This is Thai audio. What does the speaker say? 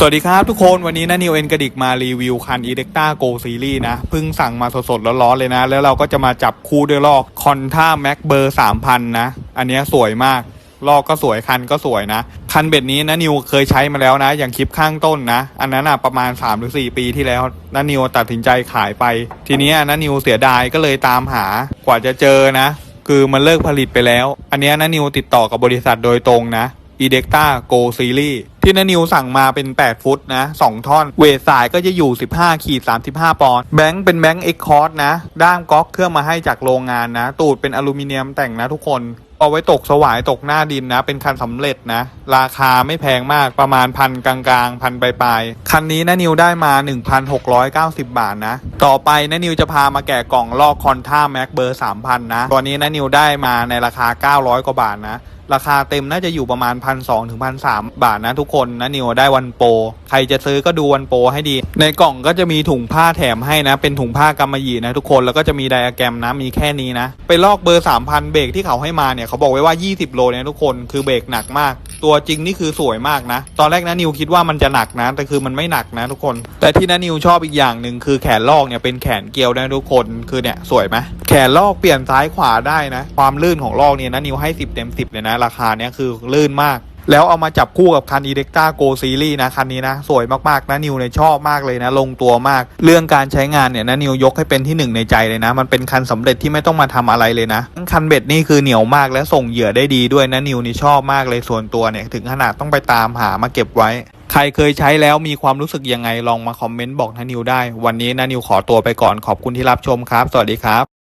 สวัสดีครับทุกคนวันนี้นะนิวเอ็นกระดิกมารีวิวคัน e ีเด็กต้าโกซีรีส์นะเพิ่งสั่งมาสดๆร้อนๆเลยนะ แล้วเราก็จะมาจับคู่ด้วยลอกคอนท่าแม็กเบอร์3,000นนะ อันนี้สวยมาก ลอกก็สวยคันก็สวยนะ คันเบ็ดนี้นะนิวเคยใช้มาแล้วนะ อย่างคลิปข้างต้นนะ อันนั้นอะประมาณ3-4ปีที่แล้วนะนิวตัดสินใจขายไป ทีนี้นะนิวเสียดายก็เลยตามหากว่าจะเจอนะ คือมันเลิกผลิตไปแล้ว อันนี้นะนิวติดต่อกับบริษัทโดยตรงนะ e d e c t a Go Series ที่นนิวสั่งมาเป็น 8 ฟุตนะ 2 ท่อน เวทสายก็จะอยู่ 15 ขีด 35 ปอนด์ แบงค์เป็นแบงค์เอ็กคอร์ดนะ ด้ามก๊อกเครื่องมาให้จากโรงงานนะ ตูดเป็นอลูมิเนียมแต่งนะทุกคนเอาไว้ตกสวายตกหน้าดินนะ เป็นคันสำเร็จนะ ราคาไม่แพงมากประมาณพันกลางๆ พันปลายๆ คันนี้นะนิวได้มา 1,690 บาทนะ ต่อไปนะนิวจะพามาแกะกล่องลอกคอนท่าแม็กเบอร์ 3,000 นะ ตัวนี้นะนิวได้มาในราคา 900 กว่าบาทนะ ราคาเต็มน่าจะอยู่ประมาณพันสองถึงพันสามบาทนะทุกคนนะนิวได้วันโปรใครจะซื้อก็ดูวันโปรให้ดี ในกล่องก็จะมีถุงผ้าแถมให้นะ เป็นถุงผ้ากำมะหยี่นะทุกคนแล้วก็จะมีไดอะแกรมนะมีแค่นี้นะ ไปลอกเบอร์ 3,000 เบรกที่เขาให้มาเนี่ยเขาบอกไว้ว่า 20 โลเนี่ยทุกคนคือเบรกหนักมาก ตัวจริงนี่คือสวยมากนะ ตอนแรกนะนิวคิดว่ามันจะหนักนะ แต่คือมันไม่หนักนะทุกคน แต่ที่นะนิวชอบอีกอย่างหนึ่งคือแขนลอกเนี่ยเป็นแขนเกลียวนะทุกคนคือเนี่ยสวยไหมแขนลอกเปลี่ยนซ้ายขวาได้นะ ความลื่นของลอกเนี่ยนะนิวให้ 10 เต็ม 10 เลยนะราคาเนี่ยคือลื่นมาก แล้วเอามาจับคู่กับคัน e d e c t a Go Series นะคันนี้นะ สวยมากๆนะนิวเนี่ยชอบมากเลยนะ ลงตัวมาก เรื่องการใช้งานเนี่ยนะนิวยกให้เป็นที่หนึ่งในใจเลยนะ มันเป็นคันสำเร็จที่ไม่ต้องมาทำอะไรเลยนะ คันเบ็ดนี่คือเหนียวมากและส่งเหยื่อได้ดีด้วยนะนิวนี่ชอบมากเลยส่วนตัวเนี่ยถึงขนาดต้องไปตามหามาเก็บไว้ใครเคยใช้แล้วมีความรู้สึกยังไงลองมาคอมเมนต์บอกนะนิวได้ วันนี้นะนิวขอตัวไปก่อนขอบคุณที่รับชมครับ สวัสดีครับ